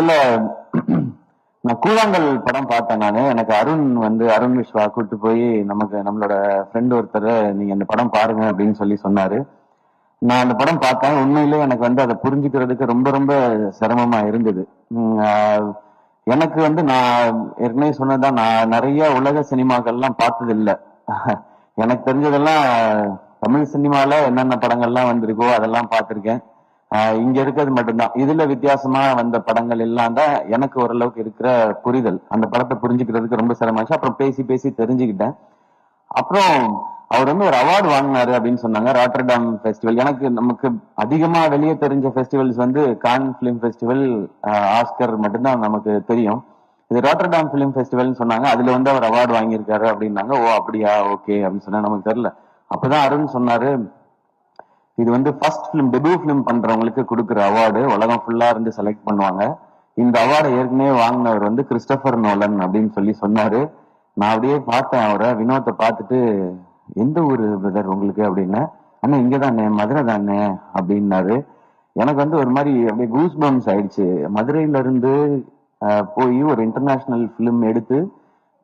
முதல்ல நான் கூழாங்கல் படம் பார்த்தேன் நானு. எனக்கு அருண் வந்து அருண் விஸ்வா கூட்டு போய் நமக்கு நம்மளோட ஃப்ரெண்ட் ஒருத்தர் நீங்க அந்த படம் பாருங்க அப்படின்னு சொல்லி சொன்னாரு. நான் அந்த படம் பார்த்தேன். உண்மையிலே எனக்கு வந்து அதை புரிஞ்சுக்கிறதுக்கு ரொம்ப ரொம்ப சிரமமா இருந்தது. எனக்கு வந்து நான் ஏற்கனவே சொன்னதான் நான் நிறைய உலக சினிமாக்கள்லாம் பார்த்தது இல்லை எனக்கு தெரிஞ்சதெல்லாம் தமிழ் சினிமால என்னென்ன படங்கள்லாம் வந்திருக்கோ அதெல்லாம் பார்த்திருக்கேன். இங்க இருக்கிறது மட்டும்தான். இதுல வித்தியாசமா வந்த படங்கள் எல்லாம் தான் எனக்கு ஓரளவுக்கு இருக்கிற புரிதல். அந்த படத்தை புரிஞ்சுக்கிறதுக்கு ரொம்ப சிரமமாச்சு அப்புறம் பேசி பேசி தெரிஞ்சுக்கிட்டேன். அப்புறம் அவர் வந்து ஒரு அவார்டு வாங்கினாரு அப்படின்னு சொன்னாங்க ராட்டர்டாம் ஃபெஸ்டிவல் எனக்கு நமக்கு அதிகமா வெளியே தெரிஞ்ச ஃபெஸ்டிவல்ஸ் வந்து கான் பிலிம் ஃபெஸ்டிவல் ஆஸ்கர் மட்டும்தான் நமக்கு தெரியும். இது ராட்டர்டாம் பிலிம் ஃபெஸ்டிவல்னு சொன்னாங்க. அதுல வந்து அவர் அவார்டு வாங்கியிருக்காரு அப்படின்னாங்க. ஓ அப்படியா? ஓகே அப்படின்னு சொன்னா நமக்கு தெரியல. அப்பதான் அருண் சொன்னாரு இது வந்து ஃபர்ஸ்ட் ஃபிலிம் டெபியூ ஃபிலிம் பண்றவங்களுக்கு கொடுக்குற அவார்டு உலகம் ஃபுல்லா இருந்து செலக்ட் பண்ணுவாங்க. இந்த அவார்டை ஏற்கனவே வாங்கினவர் வந்து கிறிஸ்டபர் நோலன் அப்படின்னு சொல்லி சொன்னாரு. நான் அப்படியே பார்த்தேன் அவரை. வினோத்தை பார்த்துட்டு எந்த ஊர் பிரதர் உங்களுக்கு? அப்படின்னு. அண்ணா இங்க தானே மதுரை தானே அப்படின்னாரு. எனக்கு வந்து ஒரு மாதிரி அப்படியே கூஸ் பம்ஸ் ஆயிடுச்சு. மதுரையில இருந்து போய் ஒரு இன்டர்நேஷனல் ஃபிலிம் எடுத்து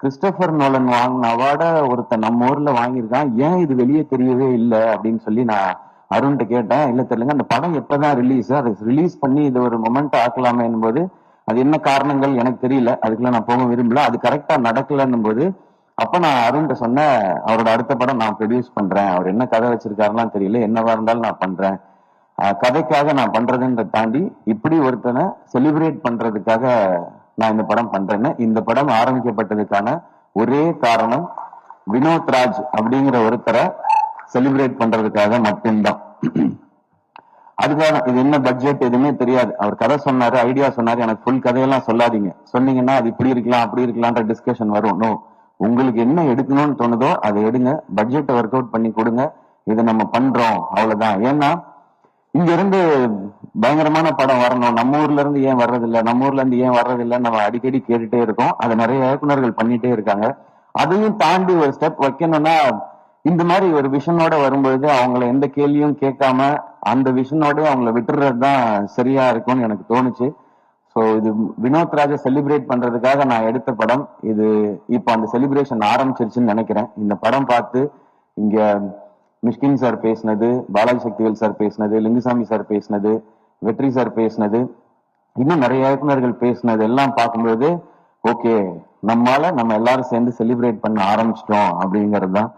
கிறிஸ்டபர் நோலன் வாங்கின அவார்டை ஒருத்தன் நம்ம ஊர்ல வாங்கியிருக்கான். ஏன் இது வெளியே தெரியவே இல்லை அப்படின்னு சொல்லி நான் அருண்கிட்ட கேட்டேன் இல்ல தெரியலங்க அந்த படம் எப்பதான் ரிலீஸ் அதை ரிலீஸ் பண்ணி இது ஒரு மொமெண்ட் ஆக்கலாமே போது அது என்ன காரணங்கள் எனக்கு தெரியல. அதுக்குள்ள நான் போக விரும்பல. அது கரெக்டா நடக்கலன்னும் போது அப்ப நான் அருண்கிட்ட சொன்னேன் அவரோட அடுத்த படம் நான் ப்ரொடியூஸ் பண்றேன். அவர் என்ன கதை வச்சிருக்காருலாம் தெரியல. என்னவா இருந்தாலும் நான் பண்றேன். கதைக்காக நான் பண்றதுன்றத தாண்டி இப்படி ஒருத்தனை செலிப்ரேட் பண்றதுக்காக நான் இந்த படம் பண்றேன்னு இந்த படம் ஆரம்பிக்கப்பட்டதுக்கான ஒரே காரணம் வினோத் ராஜ் அப்படிங்கிற ஒருத்தரை செலிப்ரேட் பண்றதுக்காக மட்டும்தான். அதுக்காக இது என்ன பட்ஜெட் எதுவுமே தெரியாது. அவர் கதை சொன்னாரு ஐடியா சொன்னாரு எனக்கு ஃபுல் கதையெல்லாம் சொல்லாதீங்க. சொன்னீங்கன்னா அது இப்படி இருக்கலாம் அப்படி இருக்கலாம்ன்ற டிஸ்கஷன் வரும். நோ உங்களுக்கு என்ன எடுக்கணும்னு தோணுதோ அதை எடுங்க. பட்ஜெட்டை ஒர்க் அவுட் பண்ணி கொடுங்க. இதை நம்ம பண்றோம். அவ்வளவுதான். ஏன்னா இங்க இருந்து பயங்கரமான படம் வரணும். நம்ம ஊர்ல இருந்து ஏன் வர்றதில்ல? நம்ம ஊர்ல இருந்து ஏன் வர்றதில்ல நம்ம அடிக்கடி கேட்டுட்டே இருக்கோம். அதை நிறைய இயக்குனர்கள் பண்ணிட்டே இருக்காங்க. அதையும் தாண்டி ஒரு ஸ்டெப் வைக்கணும்னா இந்த மாதிரி ஒரு விஷனோட வரும்பொழுது அவங்கள எந்த கேள்வியும் கேட்காம அந்த விஷனோட அவங்கள விட்டுறது தான் சரியா இருக்கும்னு எனக்கு தோணுச்சு. ஸோ இது வினோத் ராஜை செலிப்ரேட் பண்றதுக்காக நான் எடுத்த படம். இது இப்போ அந்த செலிப்ரேஷன் ஆரம்பிச்சிருச்சுன்னு நினைக்கிறேன். இந்த படம் பார்த்து இங்க மிஷ்கின் சார் பேசினது பாலாஜி சக்திவேல் சார் பேசினது லிங்குசாமி சார் பேசினது வெற்றி சார் பேசினது இன்னும் நிறைய இயக்குநர்கள் பேசினது எல்லாம் பார்க்கும்போது ஓகே நம்மால நம்ம எல்லாரும் சேர்ந்து செலிப்ரேட் பண்ண ஆரம்பிச்சிட்டோம் அப்படிங்கிறது தான்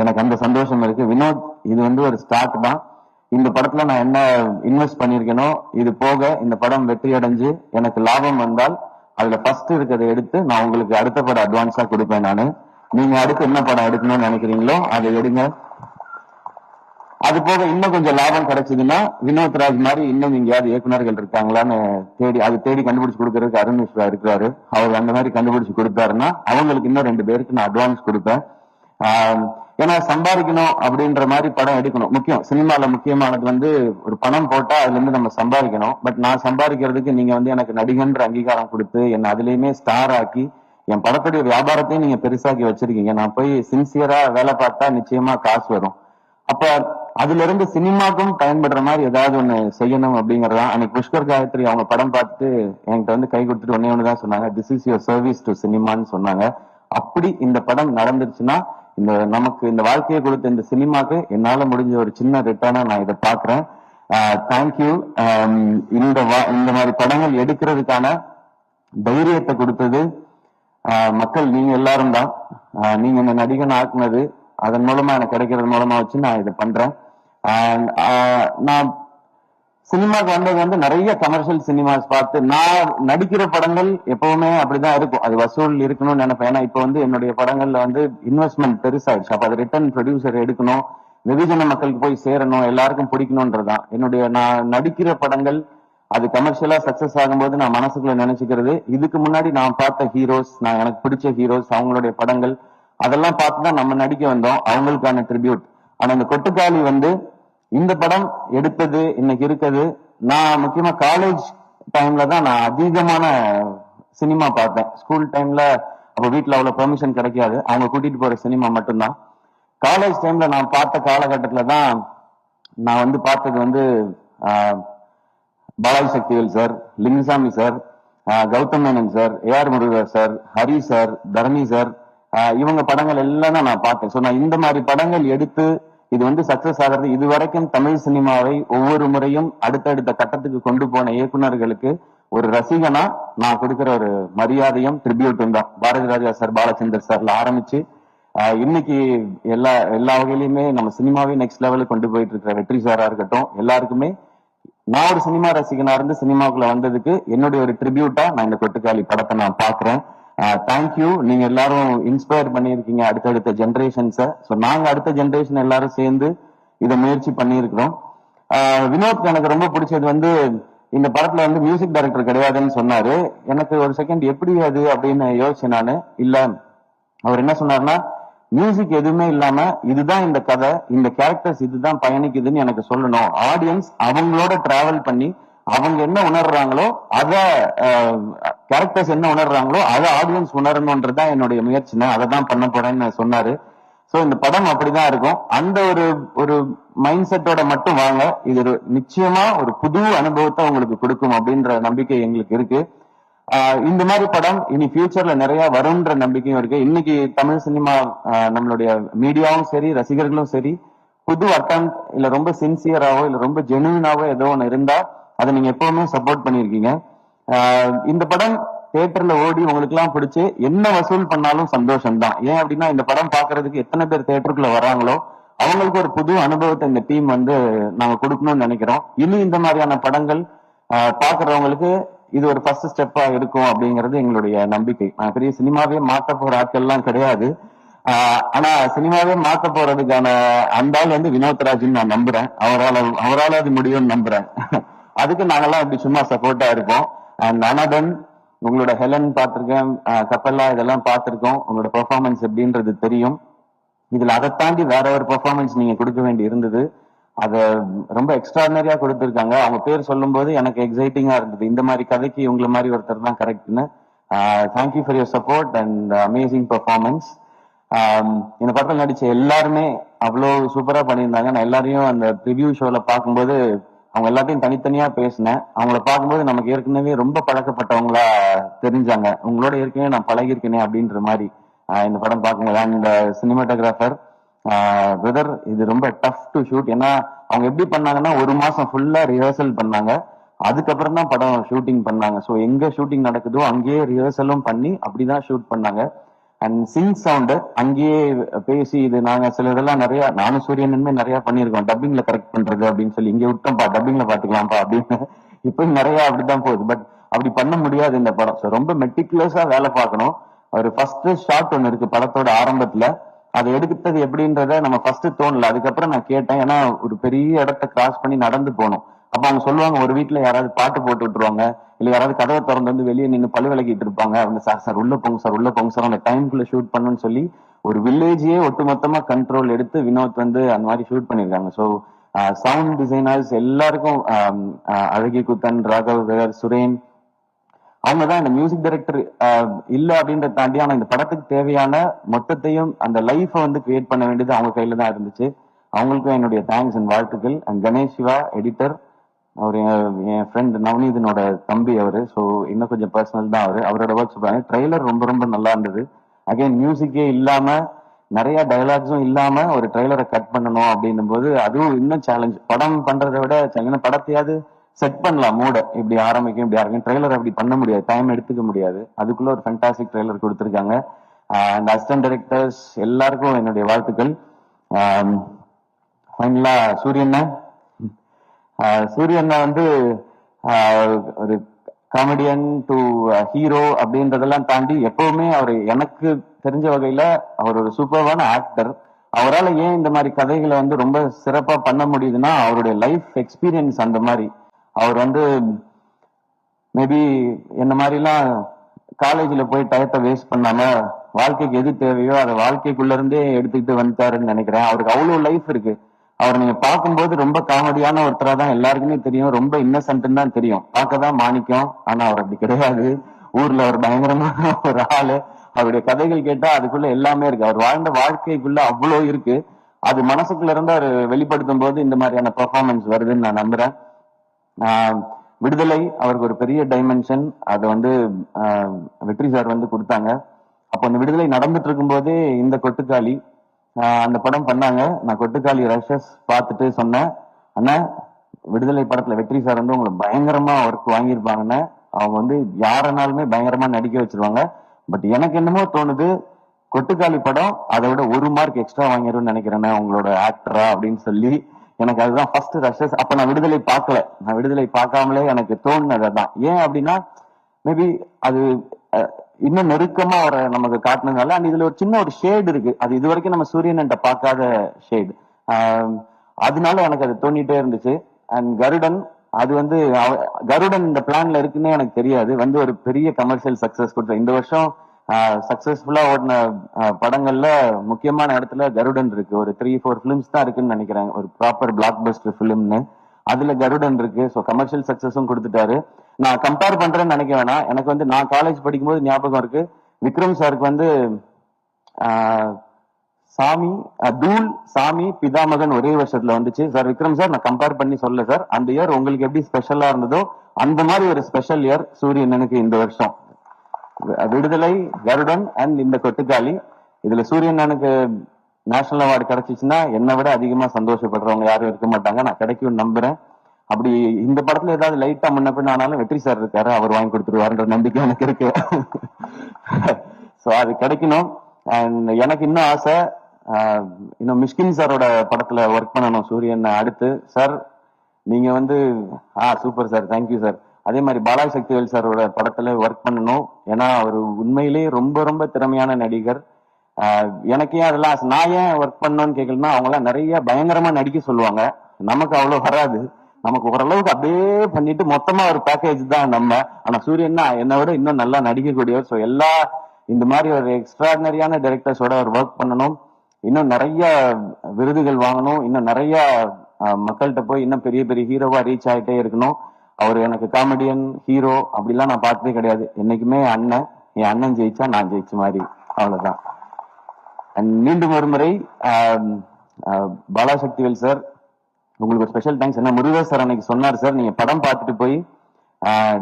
எனக்கு அந்த சந்தோஷம் இருக்கு. வினோத் இது வந்து ஒரு ஸ்டார்ட் தான். இந்த படத்துல நான் என்ன இன்வெஸ்ட் பண்ணிருக்கேனோ இது போக இந்த படம் வெற்றி அடைஞ்சு எனக்கு லாபம் வந்தால் அதுல ஃபர்ஸ்ட் இருக்கிறத எடுத்து நான் உங்களுக்கு அடுத்த படம் அட்வான்ஸா கொடுப்பேன் நானு. நீங்க அடுத்து என்ன படம் எடுக்கணும்னு நினைக்கிறீங்களோ அதை எடுங்க. அது போக இன்னும் கொஞ்சம் லாபம் கிடைச்சதுன்னா வினோத் ராஜ் மாதிரி இன்னும் எங்கேயாவது இயக்குநர்கள் இருக்காங்களான்னு தேடி அது தேடி கண்டுபிடிச்சு கொடுக்கறதுக்கு அருண் மிஸ்ரா இருக்கிறாரு. அவர் அந்த மாதிரி கண்டுபிடிச்சு கொடுத்தாருன்னா அவங்களுக்கு இன்னும் ரெண்டு பேருக்கு நான் அட்வான்ஸ் கொடுப்பேன். ஏன்னா சம்பாதிக்கணும் அப்படின்ற மாதிரி படம் எடுக்கணும். முக்கியம். சினிமால முக்கியமானது வந்து ஒரு பணம் போட்டா அதுல இருந்து நம்ம சம்பாதிக்கணும். பட் நான் சம்பாதிக்கிறதுக்கு நீங்க வந்து எனக்கு நடிகன்ற அங்கீகாரம் கொடுத்து என்னை அதுலயுமே ஸ்டார் ஆக்கி என் படத்துடைய வியாபாரத்தையும் நீங்க பெருசாக்கி வச்சிருக்கீங்க. நான் போய் சின்சியரா வேலை பார்த்தா நிச்சயமா காசு வரும். அப்ப அதுல இருந்து சினிமாக்கும் பயன்படுற மாதிரி ஏதாவது ஒண்ணு செய்யணும் அப்படிங்கறதா அன்னைக்கு புஷ்கர் காயத்ரி அவங்க படம் பார்த்துட்டு என்கிட்ட வந்து கை கொடுத்துட்டு ஒன்னே ஒண்ணுதான் சொன்னாங்க. This is your service to சினிமான்னு சொன்னாங்க. அப்படி இந்த படம் நடந்துருச்சுன்னா இந்த நமக்கு இந்த வாழ்க்கையை கொடுத்த இந்த சினிமாக்கு என்னால முடிஞ்ச ஒரு சின்ன ரிட்டர்னா நான் இதை பாக்குறேன் தேங்க்யூ இந்த வா- இந்த மாதிரி படங்கள் எடுக்கிறதுக்கான தைரியத்தை கொடுத்தது ஆஹ் மக்கள் நீங்க எல்லாரும் தான். ஆஹ் நீங்க இந்த நடிகன் ஆக்குனது அதன் மூலமா எனக்கு கிடைக்கிறது மூலமா வச்சு நான் இதை பண்றேன். ஆஹ் நான் சினிமாக்கு வந்தது வந்து நிறைய கமர்ஷியல் சினிமாஸ் பார்த்து நான் நடிக்கிற படங்கள் எப்பவுமே அப்படிதான் இருக்கும். அது வசூல் இருக்கணும்னு நினைப்பேன். ஏன்னா இப்போ வந்து என்னுடைய படங்கள்ல வந்து இன்வெஸ்ட்மெண்ட் பெருசாயிடுச்சு. அப்ப அது ரிட்டர்ன் ப்ரொடியூசர் எடுக்கணும் வெகுஜன மக்களுக்கு போய் சேரணும் எல்லாருக்கும் பிடிக்கணும்ன்றதுதான் என்னுடைய நான் நடிக்கிற படங்கள் அது கமர்ஷியலா சக்சஸ் ஆகும்போது நான் மனசுக்குள்ள நினைச்சுக்கிறது. இதுக்கு முன்னாடி நான் பார்த்த ஹீரோஸ் நான் எனக்கு பிடிச்ச ஹீரோஸ் அவங்களுடைய படங்கள் அதெல்லாம் பார்த்து தான் நம்ம நடிக்க வந்தோம். அவங்களுக்கான ட்ரிபியூட் ஆனா இந்த கொட்டுக்காளி வந்து இந்த படம் எடுத்தது இன்னைக்கு இருக்குது. நான் முக்கியமா காலேஜ் டைம்ல தான் நான் அதிகமான சினிமா பார்த்தேன். ஸ்கூல் டைம்ல அப்ப வீட்டில் அவ்வளவு பெர்மிஷன் கிடைக்காது. அவங்க கூட்டிட்டு போற சினிமா மட்டும்தான். காலேஜ் டைம்ல நான் பார்த்த காலகட்டத்துல தான் நான் வந்து பார்த்தது வந்து ஆஹ், Balaji Sakthivel sir Lingusamy sir Gautham Menon sir AR Murugar sir Hari sir Dharani sir இவங்க படங்கள் எல்லாம் தான் நான் பார்த்தேன். ஸோ நான் இந்த மாதிரி படங்கள் எடுத்து இது வந்து சக்சஸ் ஆகிறது இதுவரைக்கும் தமிழ் சினிமாவை ஒவ்வொரு முறையும் அடுத்தடுத்த கட்டத்துக்கு கொண்டு போன இயக்குனர்களுக்கு ஒரு ரசிகனா நான் கொடுக்கிற ஒரு மரியாதையும் ட்ரிபியூட்டும் தான். பாரதி ராஜா சார் பாலச்சந்தர் சார்ல ஆரம்பிச்சு இன்னைக்கு எல்லா எல்லா வகையிலுமே நம்ம சினிமாவே நெக்ஸ்ட் லெவலுக்கு கொண்டு போயிட்டு இருக்கிற வெற்றி சாரா இருக்கட்டும் எல்லாருக்குமே நான் ஒரு சினிமா ரசிகனா இருந்து சினிமாக்குள்ள வந்ததுக்கு என்னுடைய ஒரு ட்ரிபியூட்டா நான் இந்த கொட்டுக்காளி படத்தை நான் பாக்குறேன். தேங்க்யூ நீங்க எல்லாரும் இன்ஸ்பயர் பண்ணியிருக்கீங்க அடுத்தடுத்த ஜென்ரேஷன்ஸை ஸோ நாங்கள் அடுத்த ஜென்ரேஷன் எல்லாரும் சேர்ந்து இதை முயற்சி பண்ணியிருக்கிறோம். வினோத் எனக்கு ரொம்ப பிடிச்சது வந்து இந்த படத்துல வந்து மியூசிக் டைரக்டர் கிடையாதுன்னு சொன்னாரு. எனக்கு ஒரு செகண்ட் எப்படி அது அப்படின்னு யோசிச்சேன் நான். இல்ல அவர் என்ன சொன்னார்னா மியூசிக் எதுவுமே இல்லாம இதுதான் இந்த கதை இந்த கேரக்டர்ஸ் இதுதான் பயணிக்குதுன்னு எனக்கு சொல்லணும். ஆடியன்ஸ் அவங்களோட டிராவல் பண்ணி அவங்க என்ன உணர்றாங்களோ அத கேரக்டர்ஸ் என்ன உணர்றாங்களோ அதை ஆடியன்ஸ் உணரணும்ன்றதுதான் என்னுடைய முயற்சினா அதை தான் பண்ண போறேன்னு சொன்னாரு. சோ இந்த படம் அப்படிதான் இருக்கும். அந்த ஒரு ஒரு மைண்ட் செட்டோட மட்டும் வாங்க. இது ஒரு நிச்சயமா ஒரு புது அனுபவத்தை உங்களுக்கு கொடுக்கும் அப்படின்ற நம்பிக்கை எங்களுக்கு இருக்கு. இந்த மாதிரி படம் இனி ஃபியூச்சர்ல நிறைய வரும்ன்ற நம்பிக்கையும் இருக்கு. இன்னைக்கு தமிழ் சினிமா நம்மளுடைய மீடியாவும் சரி ரசிகர்களும் சரி புது அட்டம் இல்ல ரொம்ப சின்சியராவோ இல்ல ரொம்ப ஜெனுவினாவோ ஏதோ ஒன்று இருந்தா அதை நீங்க எப்பவுமே சப்போர்ட் பண்ணிருக்கீங்க இந்த படம் தேட்டர்ல ஓடி உங்களுக்கு எல்லாம் பிடிச்சு என்ன வசூல் பண்ணாலும் சந்தோஷம் தான் ஏன் அப்படின்னா இந்த படம் பாக்குறதுக்கு எத்தனை பேர் தேட்டருக்குள்ள வராங்களோ அவங்களுக்கு ஒரு புது அனுபவத்தை இந்த டீம் வந்து நாங்க கொடுக்கணும்னு நினைக்கிறோம். இனி இந்த மாதிரியான படங்கள் பாக்குறவங்களுக்கு இது ஒரு ஃபர்ஸ்ட் ஸ்டெப்பா இருக்கும் அப்படிங்கிறது எங்களுடைய நம்பிக்கை. நான் பெரிய சினிமாவே மாத்த போற ஆட்கள் எல்லாம் கிடையாது. ஆஹ் ஆனா சினிமாவே மாத்த போறதுக்கான அந்த ஆள் வந்து வினோத்ராஜ்னு நான் நம்புறேன். அவரால் அவரால் அது முடியும்னு நம்புறேன். அதுக்கு நாங்கெல்லாம் இப்படி சும்மா சப்போர்ட்டா இருப்போம் அண்ட் அனதன் உங்களோட ஹெலன் பார்த்திருக்கேன் கப்பல்லா இதெல்லாம் பார்த்திருக்கோம். உங்களோட பெர்ஃபார்மன்ஸ் எப்படின்றது தெரியும். இதுல அதை தாண்டி வேற ஒரு பெர்ஃபார்மன்ஸ் நீங்க கொடுக்க வேண்டி இருந்தது. அதை ரொம்ப எக்ஸ்ட்ராடனரியா கொடுத்துருக்காங்க. அவங்க பேர் சொல்லும்போது எனக்கு எக்ஸைட்டிங்கா இருந்தது. இந்த மாதிரி கதைக்கு உங்களை மாதிரி ஒருத்தர் தான் கரெக்ட்னு thank you for your support and amazing performance இந்த படத்தில் நடிச்ச எல்லாருமே அவ்வளோ சூப்பராக பண்ணியிருந்தாங்க. நான் எல்லாரையும் அந்த ப்ரிவியூ ஷோவில் பார்க்கும்போது அவங்க எல்லாத்தையும் தனித்தனியா பேசினேன். அவங்கள பார்க்கும்போது நமக்கு ஏற்கனவே ரொம்ப பழக்கப்பட்டவங்களா தெரிஞ்சாங்க. உங்களோட ஏற்கனவே நான் பழகிருக்கேனே அப்படின்ற மாதிரி இந்த படம் பார்க்கும்போது. அந்த சினிமாட்டோகிராஃபர் வெதர் இது ரொம்ப டஃப் டு ஷூட் ஏன்னா அவங்க எப்படி பண்ணாங்கன்னா ஒரு மாசம் ஃபுல்லா ரிஹர்சல் பண்ணாங்க. அதுக்கப்புறம் தான் படம் ஷூட்டிங் பண்ணாங்க. ஸோ எங்க ஷூட்டிங் நடக்குதோ அங்கேயே ரிஹர்சலும் பண்ணி அப்படிதான் ஷூட் பண்ணாங்க. அண்ட் சிங் சவுண்ட் அங்கேயே பேசி இது நாங்க சில இதெல்லாம் நிறைய நானும் சூரியனுமே நிறைய பண்ணியிருக்கோம். டப்பிங்ல கரெக்ட் பண்றது அப்படின்னு சொல்லி இங்க விட்டோம்ப்பா டப்பிங்ல பாத்துக்கலாம்ப்பா அப்படின்னு. இப்போ நிறைய அப்படிதான் போகுது. பட் அப்படி பண்ண முடியாது இந்த படம். ஸோ ரொம்ப மெட்டிகுலஸா வேலை பார்க்கணும். ஒரு ஃபர்ஸ்ட் ஷார்ட் ஒன்று இருக்கு படத்தோட ஆரம்பத்துல. அதை எடுத்தது எப்படின்றத நம்ம ஃபர்ஸ்ட் தோணல. அதுக்கப்புறம் நான் கேட்டேன். ஏன்னா ஒரு பெரிய இடத்த கிராஸ் பண்ணி நடந்து போனோம் அப்ப அவங்க சொல்லுவாங்க ஒரு வீட்டுல யாராவது பாட்டு போட்டு விட்டுருவாங்க இல்ல யாராவது கதவை திறந்து வந்து வெளியே நின்று பழு விளக்கிட்டு இருப்பாங்க அவங்க சார் சார் உள்ள போங்க சார் உள்ள போங்க சார் அந்த டைம்குள்ள ஷூட் பண்ணுன்னு சொல்லி ஒரு வில்லேஜையே ஒட்டுமொத்தமா கண்ட்ரோல் எடுத்து வினோத் வந்து அந்த மாதிரி ஷூட் பண்ணியிருக்காங்க. ஸோ சவுண்ட் டிசைனர்ஸ் எல்லாருக்கும் அழகி குத்தன் ராகவ் வேர் சுரேன் அவங்க தான் இந்த மியூசிக் டைரக்டர் இல்ல அப்படின்றத தாண்டி ஆனா இந்த படத்துக்கு தேவையான மொத்தத்தையும் அந்த லைஃபை வந்து கிரியேட் பண்ண வேண்டியது அவங்க கையில தான் இருந்துச்சு. அவங்களுக்கும் என்னுடைய தேங்க்ஸ் அண்ட் வாழ்த்துக்கள். அண்ட் கணேஷ் சிவா எடிட்டர் அவர் என் ஃப்ரெண்ட் நவநீதனோட தம்பி அவரு. ஸோ இன்னும் கொஞ்சம் பர்சனல் தான் அவரு. அவரோட ஒர்க் சொல்றாங்க ட்ரெய்லர் ரொம்ப ரொம்ப நல்லா இருந்தது. அகைன் மியூசிக்கே இல்லாம நிறைய டயலாக்ஸும் இல்லாம ஒரு ட்ரெய்லரை கட் பண்ணணும் அப்படின்னும் போது அதுவும் இன்னும் சேலஞ்ச் படம் பண்றதை விட ஏன்னா படத்தையாவது செட் பண்ணலாம். மூட. இப்படி ஆரம்பிக்கும் இப்படி ஆரம்பிக்கும். ட்ரெய்லர் அப்படி பண்ண முடியாது. டைம் எடுத்துக்க முடியாது. அதுக்குள்ள ஒரு ஃபென்டாஸ்டிக் ட்ரெய்லர் கொடுத்துருக்காங்க. அண்ட் அசிஸ்டன்ட் டைரக்டர்ஸ் எல்லாருக்கும் என்னுடைய வாழ்த்துக்கள். ஃபைனலா சூரியண்ணா ஆஹ் வந்து ஒரு காமெடியன் டு ஹீரோ அப்படின்றதெல்லாம் தாண்டி எப்பவுமே அவர் எனக்கு தெரிஞ்ச வகையில அவர் ஒரு சூப்பர்வான ஆக்டர் அவரால் ஏன் இந்த மாதிரி கதைகளை வந்து ரொம்ப சிறப்பாக பண்ண முடியுதுன்னா அவருடைய லைஃப் எக்ஸ்பீரியன்ஸ் அந்த மாதிரி. அவர் வந்து மேபி என்ன மாதிரிலாம் காலேஜில் போய் டயத்தை வேஸ்ட் பண்ணாம வாழ்க்கைக்கு எது தேவையோ அதை வாழ்க்கைக்குள்ள இருந்தே எடுத்துக்கிட்டு வந்துட்டாருன்னு நினைக்கிறேன். அவருக்கு அவ்வளோ லைஃப் இருக்கு. அவர் நீங்க பார்க்கும்போது ரொம்ப காமெடியான ஒருத்தரா தான் எல்லாருக்குமே தெரியும். ரொம்ப இன்னசென்ட்னு தான் தெரியும். பார்க்க தான் மாணிக்கம். ஆனா அவர் அப்படி கிடையாது. ஊர்ல ஒரு பயங்கரமான ஒரு ஆளு. அவருடைய கதைகள் கேட்டா அதுக்குள்ள எல்லாமே இருக்கு. அவர் வாழ்ந்த வாழ்க்கைக்குள்ள அவ்வளோ இருக்கு. அது மனசுக்குள்ள இருந்து அவர் வெளிப்படுத்தும் போது இந்த மாதிரியான பெர்ஃபார்மன்ஸ் வருதுன்னு நான் நம்புறேன். விடுதலை அவருக்கு ஒரு பெரிய டைமென்ஷன் அதை வந்து வெற்றி சார் வந்து கொடுத்தாங்க. அப்போ அந்த விடுதலை நடந்துட்டு இருக்கும்போதே இந்த கொட்டுக்காளி அந்த படம் பண்ணாங்க. நான் கொட்டுக்காளி ரஷஸ் பார்த்துட்டு சொன்னேன். அண்ணா விடுதலை படத்துல வெற்றி சார் வந்து உங்களை பயங்கரமா ஒர்க் வாங்கியிருப்பாங்கன்னு அவங்க வந்து யாரனாலுமே பயங்கரமா நடிக்க வச்சிருவாங்க. பட் எனக்கு என்னமோ தோணுது கொட்டுக்காளி படம் அதை விட ஒரு மார்க் எக்ஸ்ட்ரா வாங்கிடும்னு நினைக்கிறேன் உங்களோட ஆக்டரா அப்படின்னு சொல்லி. எனக்கு அதுதான் ஃபர்ஸ்ட் ரஷஸ் அப்ப நான் விடுதலை பார்க்கல. நான் விடுதலை பார்க்காமலே எனக்கு தோணுனது அதான். ஏன் அப்படின்னா மேபி அது இன்னும் நெருக்கமா அவரை நமக்கு காட்டினதுனால அண்ட் இதுல ஒரு சின்ன ஒரு ஷேடு இருக்கு. அது இது வரைக்கும் நம்ம சூரியன் பார்க்காத ஷேடு அதனால எனக்கு அது தோண்டிட்டே இருந்துச்சு. அண்ட் கருடன் அது வந்து கருடன் இந்த பிளான்ல இருக்குன்னே எனக்கு தெரியாது. வந்து ஒரு பெரிய கமர்ஷியல் சக்சஸ் கொடுத்த. இந்த வருஷம் சக்சஸ்ஃபுல்லா ஓடின படங்கள்ல முக்கியமான இடத்துல கருடன் இருக்கு. ஒரு த்ரீ ஃபோர் ஃபிலிம்ஸ் தான் இருக்குன்னு நினைக்கிறேன். ஒரு ப்ராப்பர் பிளாக் பஸ்டர் ஃபிலிம்னு அதுல கருடன் இருக்கு. ஸோ கமர்ஷியல் சக்சஸும் கொடுத்துட்டாரு. நான் கம்பேர் பண்றேன்னு நினைக்க வேணாம். எனக்கு வந்து நான் காலேஜ் படிக்கும்போது ஞாபகம் இருக்கு. விக்ரம் சாருக்கு வந்து சாமி தூல் தூள் சாமி பிதாமகன் ஒரே வருஷத்துல வந்துச்சு. சார் விக்ரம் சார் நான் கம்பேர் பண்ணி சொல்ல சார் அந்த இயர் உங்களுக்கு எப்படி ஸ்பெஷலா இருந்ததோ அந்த மாதிரி ஒரு ஸ்பெஷல் இயர் சூரியன் எனக்கு இந்த வருஷம். விடுதலை கருடன் அண்ட் இந்த கொட்டுக்காளி. இதுல சூரியன் எனக்கு நேஷனல் அவார்டு கிடைச்சிச்சுன்னா என்னை விட அதிகமா சந்தோஷப்படுறவங்க யாரும் இருக்க மாட்டாங்க. நான் கிடைக்கும் நம்புறேன். அப்படி இந்த படத்துல ஏதாவது லைட்டா முன்ன பின்ன ஆனாலும் வெற்றி சார் இருக்காரு. அவர் வாங்கி கொடுத்துருவாருன்ற நம்பிக்கை எனக்கு இருக்கு. சோ அது கிடைக்கணும். அண்ட் எனக்கு இன்னும் ஆசை இன்னும் மிஷ்கின் சாரோட படத்துல ஒர்க் பண்ணணும் சூரியன் அடுத்து. சார் நீங்க வந்து ஆ super sir thank you sir அதே மாதிரி பாலா சக்திவேல் சாரோட படத்துல ஒர்க் பண்ணணும். ஏன்னா அவர் உண்மையிலேயே ரொம்ப ரொம்ப திறமையான நடிகர். எனக்கு ஏன் அதெல்லாம் நான் ஏன் ஒர்க் பண்ணணும்னு கேட்கலன்னா அவங்களாம் நிறைய பயங்கரமா நடிக்க சொல்லுவாங்க. நமக்கு அவ்வளவு வராது. நமக்கு ஓரளவுக்கு அப்படியே பண்ணிட்டு மொத்தமா ஒரு பேக்கேஜ் தான் நம்ம. ஆனா சூரியன் என்னை விட இன்னும் நல்லா நடிக்கக்கூடியவர். ஸோ எல்லா இந்த மாதிரி ஒரு எக்ஸ்ட்ராடினரியான டைரக்டர்ஸோட ஒரு ஒர்க் பண்ணணும். இன்னும் நிறைய விருதுகள் வாங்கணும். இன்னும் நிறைய மக்கள்கிட்ட போய் இன்னும் பெரிய பெரிய ஹீரோவா ரீச் ஆகிட்டே இருக்கணும். அவர் எனக்கு காமெடியன் ஹீரோ அப்படிலாம் நான் பார்த்ததே கிடையாது. என்னைக்குமே அண்ணன் என் அண்ணன் ஜெயிச்சா நான் ஜெயிச்ச மாதிரி. அவ்வளவுதான். அண்ட் மீண்டும் ஒரு முறை பாலாசக்திவேல் சார் உங்களுக்கு ஒரு ஸ்பெஷல் தேங்க்ஸ் என்ன முருகா சார் அன்னைக்கு சொன்னார் சார் நீங்க படம் பார்த்துட்டு போய்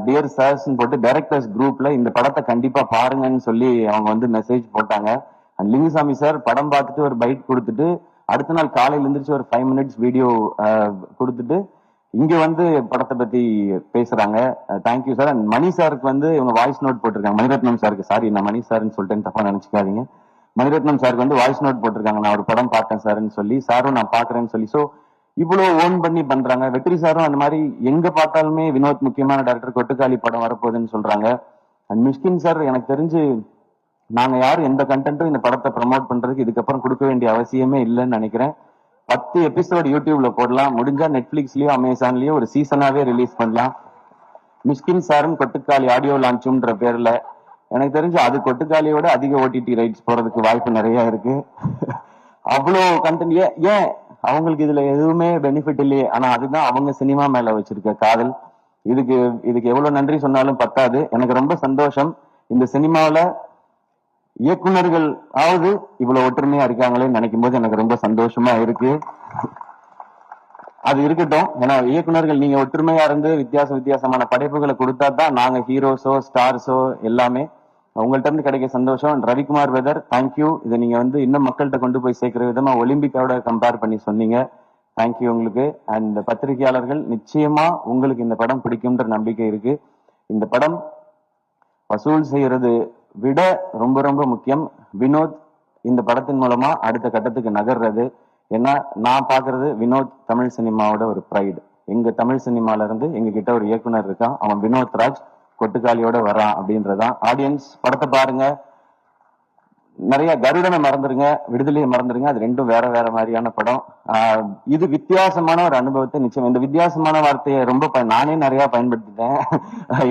டியர் சார்ஸ் போட்டு டைரக்டர்ஸ் குரூப்ல இந்த படத்தை கண்டிப்பா பாருங்கன்னு சொல்லி அவங்க வந்து மெசேஜ் போட்டாங்க. அண்ட் லிங்குசாமி சார் படம் பார்த்துட்டு ஒரு பைட் கொடுத்துட்டு அடுத்த நாள் காலையில எந்திரிச்சு ஒரு ஃபைவ் மினிட்ஸ் வீடியோ கொடுத்துட்டு இங்க வந்து படத்தை பத்தி பேசுறாங்க. தேங்க்யூ சார் அண்ட் மணி சாருக்கு வந்து இவங்க வாய்ஸ் நோட் போட்டிருக்காங்க. மணிரத்னம் சாருக்கு. சாரி நான் மணி சார்னு சொல்லிட்டேன்னு தப்பா நினைச்சுக்காதீங்க. மணிரத்னம் சாருக்கு வந்து வாய்ஸ் நோட் போட்டிருக்காங்க. நான் ஒரு படம் பார்த்தேன் சார்ன்னு சொல்லி சாரும் நான் பாக்குறேன்னு சொல்லி. சோ இவ்வளவு ஓன் பண்ணி பண்றாங்க. வெற்றி சாரும் அந்த மாதிரி எங்க பார்த்தாலுமே வினோத் முக்கியமான டேரக்டர் கொட்டுக்காளி படம் வரப்போகுதுன்னு சொல்றாங்க. அண்ட் மிஷ்கின் சார் எனக்கு தெரிஞ்சு நாங்க யாரும் எந்த கண்டென்ட்டும் இந்த படத்தை ப்ரமோட் பண்றதுக்கு இதுக்கப்புறம் கொடுக்க வேண்டிய அவசியமே இல்லைன்னு நினைக்கிறேன். பத்து எபிசோடு யூடியூப்ல போடலாம். முடிஞ்சா நெட்ஃபிளிக்ஸ்லயோ அமேசான்லயோ ஒரு சீசனாவே ரிலீஸ் பண்ணலாம். மிஷ்கின் சாரும் கொட்டுக்காளி ஆடியோ லான்ச்சுன்ற பேர்ல எனக்கு தெரிஞ்சு அது கொட்டுக்காளியோட அதிக ஓடிடி ரைட்ஸ் போறதுக்கு வாய்ப்பு நிறைய இருக்கு. அவ்வளோ கண்டென்ட் ஏன் ஏன் அவங்களுக்கு இதுல எதுவுமே பெனிஃபிட் இல்லையே? ஆனா அதுதான் அவங்க சினிமா மேல வச்சிருக்க காதல். இதுக்கு இதுக்கு எவ்வளவு நன்றி சொன்னாலும் பத்தாது. எனக்கு ரொம்ப சந்தோஷம். இந்த சினிமாவுல இயக்குனர்கள் ஆவது இவ்வளவு ஒற்றுமையா இருக்காங்களேன்னு நினைக்கும் போது எனக்கு ரொம்ப சந்தோஷமா இருக்கு. அது இருக்கட்டும். ஏன்னா இயக்குனர்கள் நீங்க ஒற்றுமையா இருந்து வித்தியாச வித்தியாசமான படைப்புகளை கொடுத்தா தான் நாங்க ஹீரோஸோ ஸ்டார்ஸோ எல்லாமே உங்கள்ட்ட இருந்து கிடைக்க சந்தோஷம். ரவிக்குமார் வெதர் தேங்க்யூ இதை நீங்க வந்து இன்னும் மக்கள்கிட்ட கொண்டு போய் சேர்க்கிற விதமா ஒலிம்பிக்கோட கம்பேர் பண்ணி சொன்னீங்க. தேங்க்யூ உங்களுக்கு. அண்ட் பத்திரிகையாளர்கள் நிச்சயமா உங்களுக்கு இந்த படம் பிடிக்கும்ன்ற நம்பிக்கை இருக்கு. இந்த படம் வசூல் செய்யறது விட ரொம்ப ரொம்ப முக்கியம். வினோத் இந்த படத்தின் மூலமா அடுத்த கட்டத்துக்கு நகர்றது. ஏன்னா நான் பாக்குறது வினோத் தமிழ் சினிமாவோட ஒரு ப்ரைடு எங்க தமிழ் சினிமால இருந்து எங்க கிட்ட ஒரு இயக்குனர் இருக்கான். அவன் வினோத் ராஜ் கொட்டுக்காலியோட வரான் அப்படின்றதான். ஆடியன்ஸ் படத்தை பாருங்க. நிறைய கருடனை மறந்துருங்க விடுதலையை மறந்துருங்க. அது ரெண்டும் வேற வேற மாதிரியான படம். இது வித்தியாசமான ஒரு அனுபவத்தை நிச்சயம். இந்த வித்தியாசமான வார்த்தையை ரொம்ப நானே நிறைய பயன்படுத்திட்டேன்.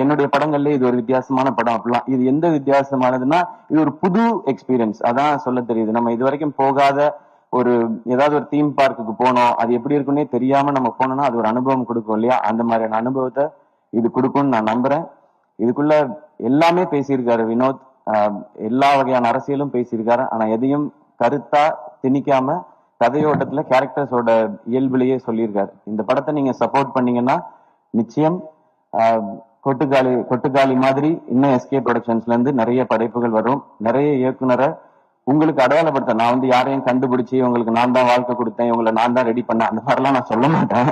என்னுடைய படங்கள்ல இது ஒரு வித்தியாசமான படம் அப்படிலாம். இது எந்த வித்தியாசமானதுன்னா இது ஒரு புது எக்ஸ்பீரியன்ஸ் அதான் சொல்ல தெரியுது. நம்ம இது வரைக்கும் போகாத ஒரு ஏதாவது ஒரு தீம் பார்க்குக்கு போனோம் அது எப்படி இருக்குன்னே தெரியாம நம்ம போனோம்னா அது ஒரு அனுபவம் கொடுக்கும் இல்லையா? அந்த மாதிரியான அனுபவத்தை இது கொடுக்கும்னு நான் நம்புறேன். இதுக்குள்ள எல்லாமே பேசியிருக்காரு வினோத். எல்லா வகையான அரசியலும் பேசியிருக்காரு. ஆனா எதையும் கருத்தா திணிக்காம கதையோட்டத்துல கேரக்டர்ஸோட இயல்புலயே சொல்லியிருக்காரு. இந்த படத்தை நீங்க சப்போர்ட் பண்ணீங்கன்னா நிச்சயம் கொட்டுக்காளி கொட்டுக்காளி மாதிரி இன்னும் எஸ்கே ப்ரொடக்ஷன்ஸ்ல இருந்து நிறைய படைப்புகள் வரும். நிறைய இயக்குனரை உங்களுக்கு அடையாளப்படுத்த நான் வந்து யாரையும் கண்டுபிடிச்சு உங்களுக்கு நான் தான் வாழ்க்கை கொடுத்தேன் உங்களை நான் தான் ரெடி பண்ணேன் அந்த மாதிரிலாம் நான் சொல்ல மாட்டேன்.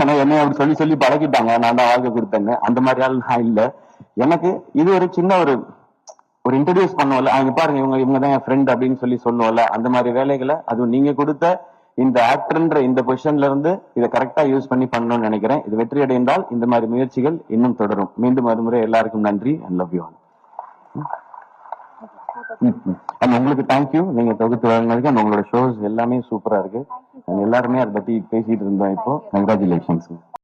ஏன்னா என்னை அப்படி சொல்லி சொல்லி பழகிட்டாங்க நான் தான் வாழ்க்கை கொடுத்தேன்னு. அந்த மாதிரி ஆள் நான் இல்லை. எனக்கு இது ஒரு சின்ன ஒரு ஒரு இன்ட்ரடியூஸ் பண்ணுவோம்ல அங்க பாருங்க இவங்க இவங்க தான் என் ஃப்ரெண்ட் அப்படின்னு சொல்லி சொல்லுவோம்ல அந்த மாதிரி வேலைகளை அதுவும் நீங்க கொடுத்த இந்த ஆக்டர்ன்ற இந்த பொசிஷன்ல இருந்து இதை கரெக்டா யூஸ் பண்ணி பண்ணணும்னு நினைக்கிறேன். இது வெற்றி அடைந்தால் இந்த மாதிரி முயற்சிகள் இன்னும் தொடரும். மீண்டும் மறுமுறை எல்லாருக்கும் நன்றி. And love you all and உங்களுக்கு தேங்க்யூ நீங்க தொகுத்து வழங்கினதுக்கு and உங்களோட ஷோஸ் எல்லாமே சூப்பரா இருக்கு. எல்லாருமே அதை பத்தி பேசிட்டு இருந்தோம் இப்போ. கங்க்ராச்சுலேஷன்ஸ்